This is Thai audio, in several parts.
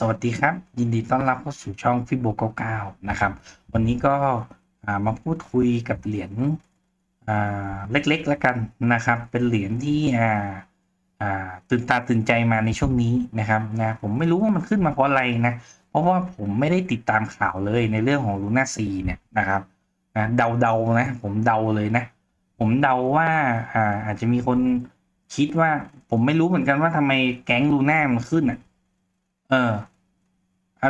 สวัสดีครับ ยินดีต้อนรับเข้าสู่ช่องฟิโบ99นะครับ วันนี้ก็มาพูดคุยกับเหรียญเล็กๆแล้วกันนะครับ เป็นเหรียญที่ตื่นตาตื่นใจมาในช่วงนี้นะครับนะผมไม่รู้ว่ามันขึ้นมาเพราะอะไรนะ เพราะว่าผมไม่ได้ติดตามข่าวเลยในเรื่องของลูน่าซีเนี่ยนะครับนะเดาๆนะ ผมเดาเลยนะ ผมเดาว่าอาอาจจะมีคนคิดว่าผมไม่รู้เหมือนกันว่าทำไมแก๊งลูน่ามันขึ้นอะ เออ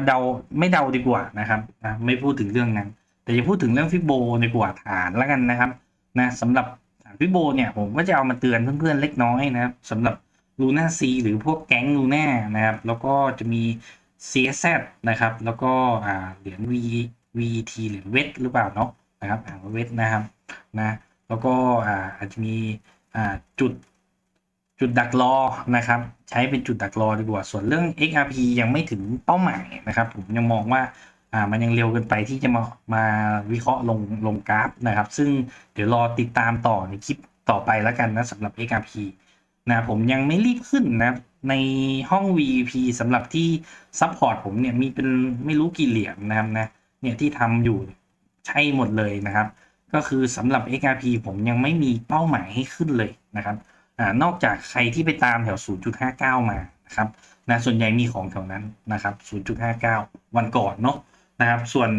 เดาไม่เดาดีกว่านะครับนะไม่พูดถึงเรื่องนั้น แต่จะพูดถึงเรื่องฟิโบดีกว่าฐานแล้วกันนะครับนะสำหรับฐานฟิโบเนี่ยผมก็จะเอามาเตือนเพื่อนๆเล็กน้อยนะครับสำหรับลูน่าซีหรือพวกแก๊งลูน่านะครับ แล้วก็จะมี CSZ นะครับ แล้วก็เหรียญ V VT เหรียญเวทหรือเปล่าเนาะนะครับอ่านว่าเวทนะครับนะแล้วก็อาจจะมีจุด จุดดักรอนะครับ ใช้เป็นจุดดักรอดีกว่า ส่วนเรื่อง XRP ยังไม่ถึงเป้าหมายนะครับ ผมยังมองว่าอ่ามันยังเร็วเกินไปที่จะมามาวิเคราะห์ลงลงกราฟนะครับ ซึ่งเดี๋ยวรอติดตามต่อในคลิปต่อไปแล้วกันนะสำหรับ XRP นะผมยังไม่รีบขึ้นนะในห้อง VP สำหรับที่ซัพพอร์ตผมเนี่ยมีเป็นไม่รู้กี่เหรียญนะครับนะเนี่ยที่ทำอยู่ใช่หมดเลยนะครับ ก็คือสำหรับ XRP ผมยังไม่มีเป้าหมายให้ขึ้นเลยนะครับ อนอกจากใครที่ไปตามแถว 0.59 มานะครับนะส่วนใหญ่มีของแถวนั้นนะครับ 0.59 วันก่อนเนาะนะครับ ส่วน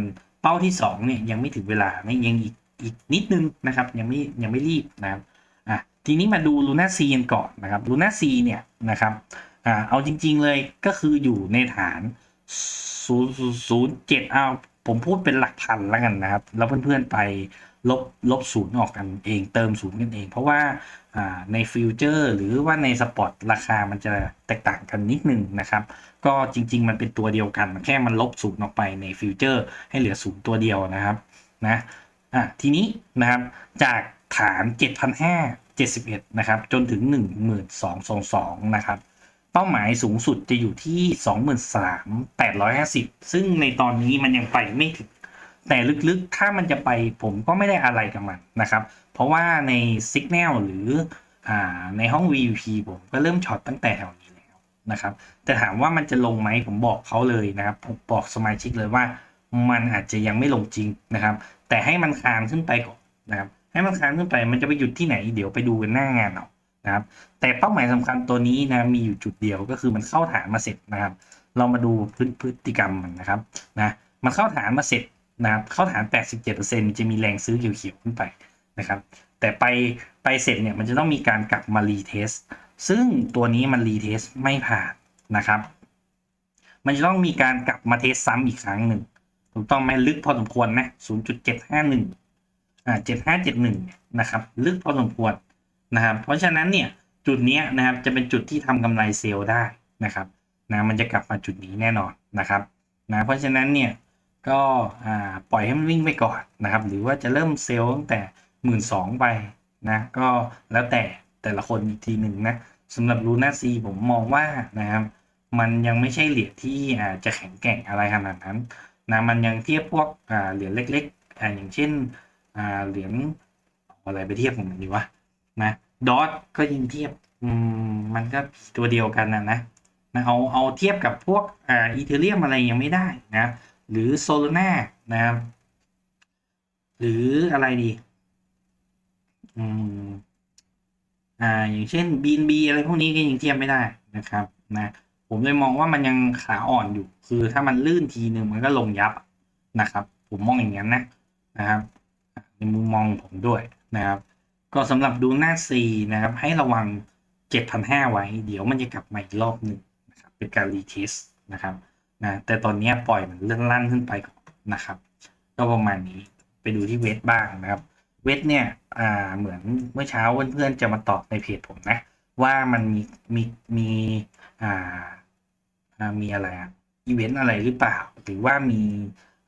เป้าที่2เนี่ยยังไม่ถึงเวลาไม่ยังอีกอีกนิดนึงนะครับ ยังไม่ยังไม่รีบนะครับอะทีนี้มาดูลูน่าซีกันก่อนนะครับลูน่าซีเนี่ยนะครับอ่าเอาจริง ๆเลยก็คืออยู่ในฐาน 0.07เอาผมพูดเป็นหลักพันแล้วกันนะครับ แล้วเพื่อนๆไป ลบลบศูนย์ออกกันเองเติมศูนย์กันเอง เพราะว่าในฟิวเจอร์หรือว่าในสปอตราคามันจะแตกต่างกันนิดนึงนะครับ ก็จริง ๆ มันเป็นตัวเดียวกันแค่มันลบศูนย์ออกไปในฟิวเจอร์ให้เหลือศูนย์ตัวเดียวนะครับนะอะทีนี้นะครับจากฐาน 7,571 นะครับ จนถึง 1222นะครับ เป้าหมายสูงสุดจะอยู่ที่ 23,850 ซึ่งในตอนนี้มันยังไปไม่ถึง แต่ลึกๆถ้ามันจะไปผมก็ไม่ได้อะไรกับมันนะครับ เพราะว่าใน Signal หรืออในห้อง VP ผมก็เริ่มช็อตตั้งแต่แถวนี้แล้วนะครับ แต่ถามว่ามันจะลงไหมผมบอกเขาเลยนะครับ ผมบอกสมาชิกเลยว่า มันอาจจะยังไม่ลงจริงนะครับ แต่ให้มันคานขึ้นไปก่อนนะครับ ให้มันคานขึ้นไปมันจะไปหยุดที่ไหน เดี๋ยวไปดูกันหน้างานเอานะครับ แต่เป้าหมายสำคัญตัวนี้นะมีอยู่จุดเดียวก็คือมันเข้าฐานมาเสร็จนะครับ เรามาดูพฤติกรรมมันนะครับนะมันเข้าฐานมาเสร็จ นะครับเข้าฐาน 87%จะมีแรงซื้อเขียวๆขึ้นไปนะครับแต่ไปไปเสร็จเนี่ยมันจะต้องมีการกลับมารีเทสซึ่งตัวนี้มันรีเทสไม่ผ่านนะครับ มันจะต้องมีการกลับมาเทสซ้ำอีกครั้งหนึ่งถูกต้องไหมลึกพอสมควรนะ0.751อ่า7571นะครับลึกพอสมควรนะครับเพราะฉะนั้นเนี่ยจุดนี้นะครับจะเป็นจุดที่ทำกำไรเซลล์ได้นะครับนะมันจะกลับมาจุดนี้แน่นอนนะครับนะเพราะฉะนั้นเนี่ย ก็ปล่อยให้มันวิ่งไปก่อนนะครับ หรือว่าจะเริ่มเซลล์ตั้งแต่หมื่นสองไปนะก็แล้วแต่แต่ละคนอีกทีหนึ่งนะสำหรับลูน่าซีผมมองว่านะครับมันยังไม่ใช่เหรียญที่อาจะแข็งแกร่งอะไรขนาดนั้นนะมันยังเทียบพวกเหรียญเล็กๆออย่างเช่นเหรียญอะไรไปเทียบกับมันดีวะนะดอทก็ยิงเทียบมันก็ตัวเดียวกันนะนะนะเอาเอาเทียบกับพวกอ่าอีเทเรียมอะไรยังไม่ได้นะ หรือโซล a นานะครับ หรืออะไรดีอืมอ่าอย่างเช่นบีนบีอะไรพวกนี้ก็ยังเทียบไม่ได้นะครับนะผมเลยมองว่ามันยังขาอ่อนอยู่ คือถ้ามันลื่นทีหนึ่งมันก็ลงยับนะครับ ผมมองอย่างนั้นนะนะครับในมุมมองผมด้วยนะครับ ก็สำหรับดูหน้า C นะครับ ให้ระวัง 7,500 ไว้ เดี๋ยวมันจะกลับมาอีกรอบหนึ่งนะครับเป็นการรีเทสนะครับ นะแต่ตอนนี้ปล่อยมันเลื่อนลั่นขึ้นไปนะครับ ก็ประมาณนี้ไปดูที่เวทบ้างนะครับ เวทเนี่ยอ่าเหมือนเมื่อเช้าเพื่อนๆจะมาตอบในเพจผมนะ ว่ามันมีมีมีอ่ามีอะไรอีเวนต์อะไรหรือเปล่า หรือว่ามี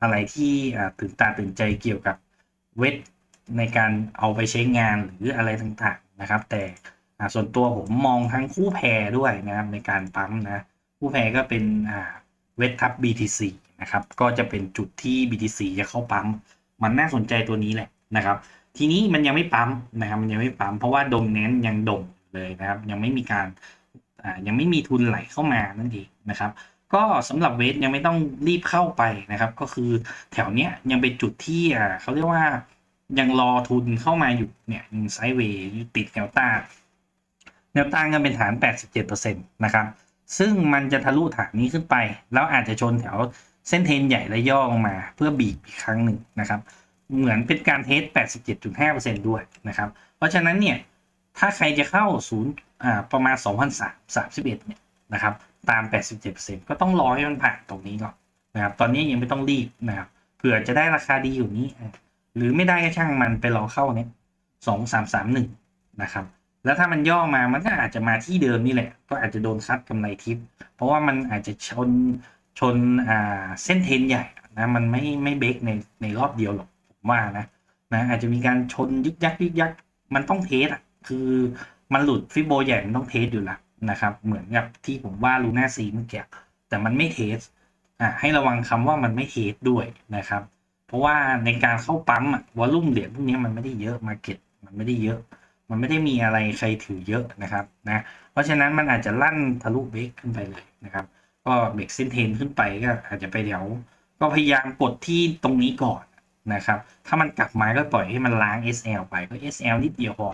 อะไรที่อ่าตื่นตาตื่นใจเกี่ยวกับเวทในการเอาไปใช้งานหรืออะไรต่างๆนะครับ แต่อ่าส่วนตัวผมมองทั้งคู่แพรด้วยนะครับในการปั๊มนะ คู่แพรก็เป็นอ่า วททับ BTC นะครับก็จะเป็นจุดที่ BTC จะเข้าปั๊ม มันน่าสนใจตัวนี้แหละนะครับ ทีนี้มันยังไม่ปั๊มนะครับมันยังไม่ปั๊มเพราะว่าโดมเน้นยังด่เลยนะครับ ยังไม่มีการยังไม่มีทุนไหลเข้ามานั่นเองนะครับ ก็สำหรับเวทยังไม่ต้องรีบเข้าไปนะครับ ก็คือแถวเนี้ยยังเป็นจุดที่เขาเรียกว่ายังรอทุนเข้ามาอยู่เนี่ยยังไซด์เวย์ติดแนวต้านแนวต้านก็เป็นฐาน 87%นะครับ ซึ่งมันจะทะลุฐานนี้ขึ้นไป แล้วอาจจะชนแถวเส้นเทรนใหญ่และย่อลงมาเพื่อบีบอีกครั้งหนึ่งนะครับ เหมือนเป็นการเทส 87.5%ด้วยนะครับ เพราะฉะนั้นเนี่ย ถ้าใครจะเข้าศูนย์อ่าประมาณ2,331เนี่ยนะครับ ตาม 87%ก็ต้องรอให้มันผ่านตรงนี้ก่อนนะครับ ตอนนี้ยังไม่ต้องรีบนะครับ เผื่อจะได้ราคาดีอยู่นี้ หรือไม่ได้ก็ช่างมันไปรอเข้าเนี่ย 2331 นะครับ แล้วถ้ามันย่อมามันก็อาจจะมาที่เดิมนี่แหละ ก็อาจจะโดนคัดกำไรทิป เพราะว่ามันอาจจะชนชนอ่าเส้นเทรนใหญ่นะมันไม่ไม่เบรกในในรอบเดียวหรอกผมว่านะนะอาจจะมีการชนยึกยักยึกยักมันต้องเทสอะคือมันหลุดฟิโบใหญ่มันต้องเทสอยู่ล้วนะครับเหมือนกับที่ผมว่าลูน่าซีเมื่อกี้แต่มันไม่เทสอ่าให้ระวังคำว่ามันไม่เทสด้วยนะครับ เพราะว่าในการเข้าปั๊มอะวอลลุ่มเหรียญพวกนี้มันไม่ได้เยอะมาเก็ตมันไม่ได้เยอะ มันไม่ได้มีอะไรใครถือเยอะนะครับนะเพราะฉะนั้นมันอาจจะลั่นทะลุเบรกขึ้นไปเลยนะครับ ก็เบรกเส้นเทนขึ้นไปก็อาจจะไปเดี๋ยวก็พยายามกดที่ตรงนี้ก่อนนะครับ ถ้ามันกลับมาก็ปล่อยให้มันล้าง SL ไปก็ SL นิดเดียวพอ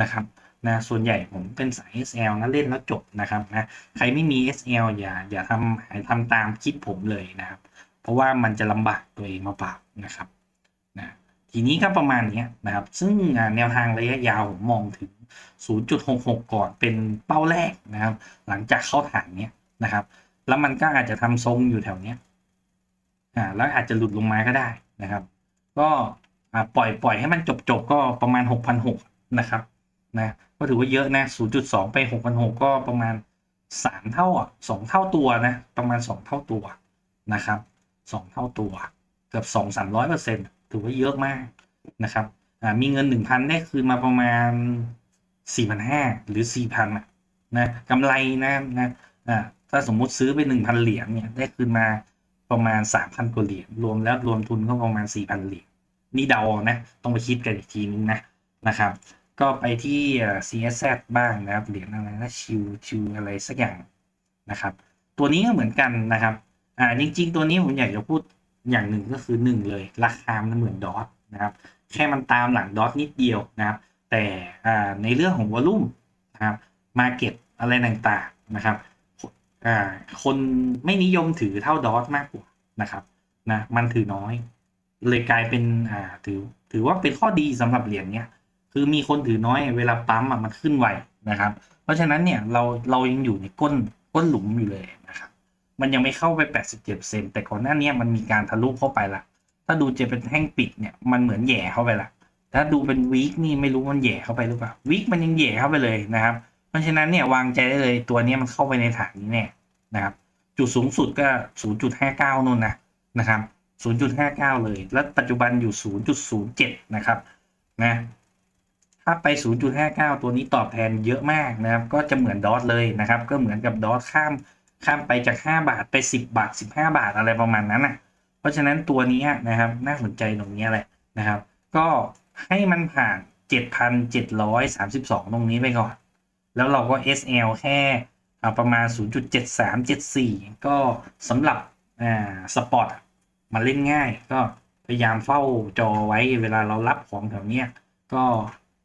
นะครับนะส่วนใหญ่ผมเป็นสาย SL นะเล่นแล้วจบนะครับนะใครไม่มี SL อย่าอย่าทำทำตามคิดผมเลยนะครับ เพราะว่ามันจะลำบากตัวเองมาเปล่านะครับ ทีนี้ก็ประมาณนี้นะครับ ซึ่งแนวทางระยะยาวผมมองถึง 0.66 ก่อนเป็นเป้าแรกนะครับ หลังจากเข้าฐานเนี้ยนะครับ แล้วมันก็อาจจะทำทรงอยู่แถวเนี้ยอ่าแล้วอาจจะหลุดลงมาก็ได้นะครับ ก็ปล่อยปล่อยให้มันจบจบก็ประมาณ6,600นะครับนะก็ถือว่าเยอะนะ 0.2 ไป6,600ก็ประมาณ 3 เท่าอะ2เท่าตัวนะประมาณ 2 เท่าตัวนะครับ 2 เท่าตัวเกือบ 2 300เปอร์เซ็นต์ ถือว่าเยอะมากนะครับอ่ามีเงิน 1,000 ได้คืนมาประมาณ 4,500 หรือ 4,000อะนะกำไรนะนะถ้าสมมุติซื้อไป 1,000 เหรียญเนี่ยได้คืนมาประมาณ 3,000 กว่าเหรียญรวมแล้วรวมทุนก็ประมาณ 4,000 เหรียญนี่เดาเอานะ ต้องไปคิดกันอีกทีนึงนะนะครับ ก็ไปที่เอ่อ CSZ บ้างนะครับเหรียญอะไรนะชิวชิวอะไรสักอย่างนะครับ ตัวนี้ก็เหมือนกันนะครับอ่าจริง ๆ ตัวนี้ผมอยากจะพูด อย่างหนึ่งก็คือหนึ่งเลย ราคามันเหมือนดอทนะครับ แค่มันตามหลังดอทนิดเดียวนะครับ แต่ในเรื่องของวอลุ่มนะครับมาเก็ตอะไรต่างๆนะครับคนไม่นิยมถือเท่าดอทมากกว่านะครับนะมันถือน้อย เลยกลายเป็นถือถือว่าเป็นข้อดีสำหรับเหรียญเนี้ยคือมีคนถือน้อยเวลาปั๊มมันขึ้นไวนะครับ เพราะฉะนั้นเนี่ยเราเรายังอยู่ในก้นก้นหลุมอยู่เลย มันยังไม่เข้าไป 87เซนแต่ก่อนหน้านี้มันมีการทะลุเข้าไปละถ้าดูจะเป็นแท่งปิดเนี่ยมันเหมือนแย่เข้าไปละถ้าดูเป็นวีคนี่ไม่รู้มันแย่เข้าไปหรือเปล่าวีคมันยังแย่เข้าไปเลยนะครับ เพราะฉะนั้นเนี่ยวางใจได้เลยตัวนี้มันเข้าไปในฐานนี้แน่นะครับ จุดสูงสุดก็ 0.59นู่นนะนะครับ 0.59 เลย แล้วปัจจุบันอยู่ 0.07 นะครับนะถ้าไป 0.59 ตัวนี้ตอบแทนเยอะมากนะครับ ก็จะเหมือนดอทเลยนะครับ ก็เหมือนกับดอทข้าม ข้ามไปจาก 5 บาทไป 10 บาท 15 บาทอะไรประมาณนั้นนะเพราะฉะนั้นตัวนี้นะครับน่าสนใจตรงนี้แหละนะครับ ก็ให้มันผ่าน 7,732 ตรงนี้ไปก่อน แล้วเราก็ SL แค่อ่าประมาณ 0.7374 ก็สำหรับอ่าสปอร์ตมาเล่นง่าย ก็พยายามเฝ้าจอไว้เวลาเรารับของแถวเนี้ยก็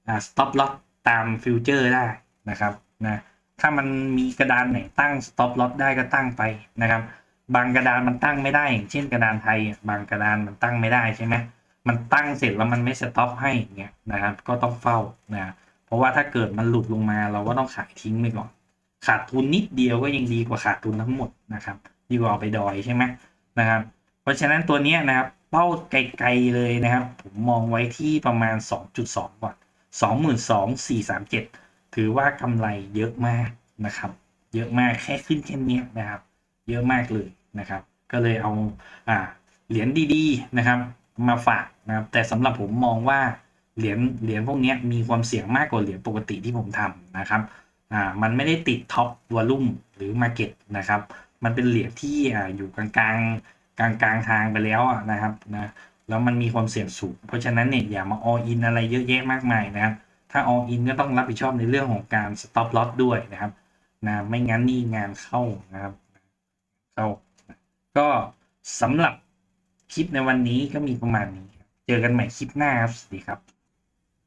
อ่า stop loss ตามฟิวเจอร์ได้นะครับนะ ถ้ามันมีกระดานไหนตั้ง stop loss ได้ก็ตั้งไปนะครับ บางกระดานมันตั้งไม่ได้อย่างเช่นกระดานไทย บางกระดานมันตั้งไม่ได้ใช่ไหมมันตั้งเสร็จแล้วมันไม่ stop ให้อย่างเงี้ยนะครับ ก็ต้องเฝ้านะเพราะว่าถ้าเกิดมันหลุดลงมาเราก็ต้องขายทิ้งไปก่อน ขาดทุนนิดเดียวก็ยังดีกว่าขาดทุนทั้งหมดนะครับดีกว่าเอาไปดอยใช่ไหมนะครับ เพราะฉะนั้นตัวนี้นะครับเป้าไกลๆเลยนะครับ ผมมองไว้ที่ประมาณ 2.2 ก่อน 22,437 ถือว่ากำไรเยอะมากนะครับ เยอะมากแค่ขึ้นแค่นี้นะครับ เยอะมากเลยนะครับ ก็เลยเอาอ่าเหรียญดีๆนะครับ มาฝากนะครับแต่สำหรับผมมองว่าเหรียญเหรียญพวกนี้มีความเสี่ยงมากกว่าเหรียญปกติที่ผมทำนะครับอ่ามันไม่ได้ติดท็อปวอลุ่มหรือมาเก็ตนะครับ มันเป็นเหรียญที่อ่าอยู่กลางกลางกลางกลางๆทางไปแล้วนะครับนะแล้วมันมีความเสี่ยงสูง เพราะฉะนั้นเนี่ยอย่ามา all in อะไรเยอะแยะมากมายนะครับ ถ้า all in ก็ต้องรับผิดชอบในเรื่องของการ stop loss ด้วยนะครับนะไม่งั้นนี่งานเข้านะครับเข้าก็สำหรับคลิปในวันนี้ก็มีประมาณนี้ เจอกันใหม่คลิปหน้าครับสวัสดีครับ